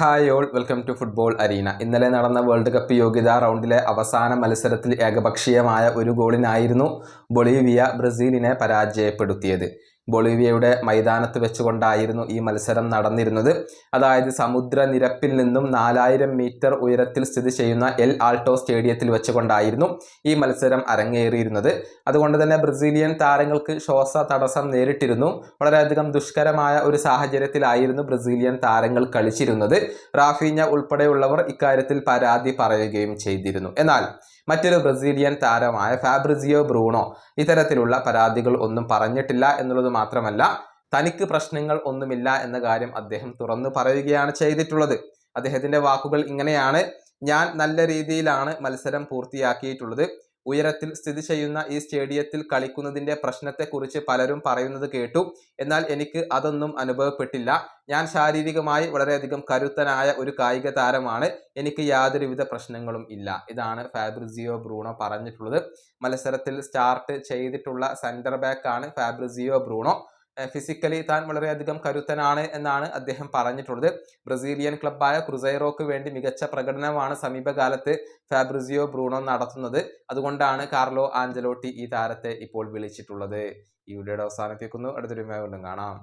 Hi all welcome to football arena ഇന്നലെ നടന്ന world cup യോഗ്യതാ റൗണ്ടിലെ അവസാന മത്സരത്തിൽ ഏകപക്ഷീയമായ ഒരു ഗോളിനായിരുന്നു ബൊളീവിയ ബ്രസീലിനെ പരാജയപ്പെടുത്തിയത്. ബൊളീവിയയുടെ മൈതാനത്ത് വെച്ചുകൊണ്ടായിരുന്നു ഈ മത്സരം നടന്നിരുന്നത്. അതായത് സമുദ്രനിരപ്പിൽ നിന്നും നാലായിരം മീറ്റർ ഉയരത്തിൽ സ്ഥിതി ചെയ്യുന്ന എൽ ആൾട്ടോ സ്റ്റേഡിയത്തിൽ വെച്ചുകൊണ്ടായിരുന്നു ഈ മത്സരം അരങ്ങേറിയിരുന്നത്. അതുകൊണ്ട് തന്നെ ബ്രസീലിയൻ താരങ്ങൾക്ക് ശ്വാസ തടസ്സം നേരിട്ടിരുന്നു. വളരെയധികം ദുഷ്കരമായ ഒരു സാഹചര്യത്തിലായിരുന്നു ബ്രസീലിയൻ താരങ്ങൾ കളിച്ചിരുന്നത്. റാഫീഞ്ഞ ഉൾപ്പെടെയുള്ളവർ ഇക്കാര്യത്തിൽ പരാതി പറയുകയും ചെയ്തിരുന്നു. എന്നാൽ മറ്റൊരു ബ്രസീലിയൻ താരമായ ഫാബ്രിസിയോ ബ്രൂണോ ഇത്തരത്തിലുള്ള പരാതികൾ ഒന്നും പറഞ്ഞിട്ടില്ല എന്നുള്ളത് മാത്രമല്ല തനിക്ക് പ്രശ്നങ്ങൾ ഒന്നുമില്ല എന്ന കാര്യം അദ്ദേഹം തുറന്നു പറയുകയാണ് ചെയ്തിട്ടുള്ളത്. അദ്ദേഹത്തിന്റെ വാക്കുകൾ ഇങ്ങനെയാണ് ഞാൻ നല്ല രീതിയിലാണ് മത്സരം പൂർത്തിയാക്കിയിട്ടുള്ളത്. ഉയരത്തിൽ സ്ഥിതി ചെയ്യുന്ന ഈ സ്റ്റേഡിയത്തിൽ കളിക്കുന്നതിന്റെ പ്രശ്നത്തെക്കുറിച്ച് പലരും പറയുന്നത് കേട്ടു. എന്നാൽ എനിക്ക് അതൊന്നും അനുഭവപ്പെട്ടില്ല. ഞാൻ ശാരീരികമായി വളരെയധികം കരുത്തനായ ഒരു കായിക താരമാണ്. എനിക്ക് യാതൊരുവിധ പ്രശ്നങ്ങളും ഇല്ല. ഇതാണ് ഫാബ്രിസിയോ ബ്രൂണോ പറഞ്ഞിട്ടുള്ളത്. മത്സരത്തിൽ സ്റ്റാർട്ട് ചെയ്തിട്ടുള്ള സെന്റർ ബാക്ക് ആണ് ഫാബ്രിസിയോ ബ്രൂണോ. ഫിസിക്കലി താൻ വളരെയധികം കരുത്തനാണ് എന്നാണ് അദ്ദേഹം പറഞ്ഞിട്ടുള്ളത്. ബ്രസീലിയൻ ക്ലബ്ബായ ക്രുസൈറോക്ക് വേണ്ടി മികച്ച പ്രകടനമാണ് സമീപകാലത്ത് ഫാബ്രിസിയോ ബ്രൂണോ നടത്തുന്നത്. അതുകൊണ്ടാണ് കാർലോ ആഞ്ചലോട്ടി ഈ താരത്തെ ഇപ്പോൾ വിളിച്ചിട്ടുള്ളത്. ഈ വീഡിയോയുടെ അവസാനിപ്പിക്കുന്നു അടുത്തൊരു വീണ്ടും കാണാം.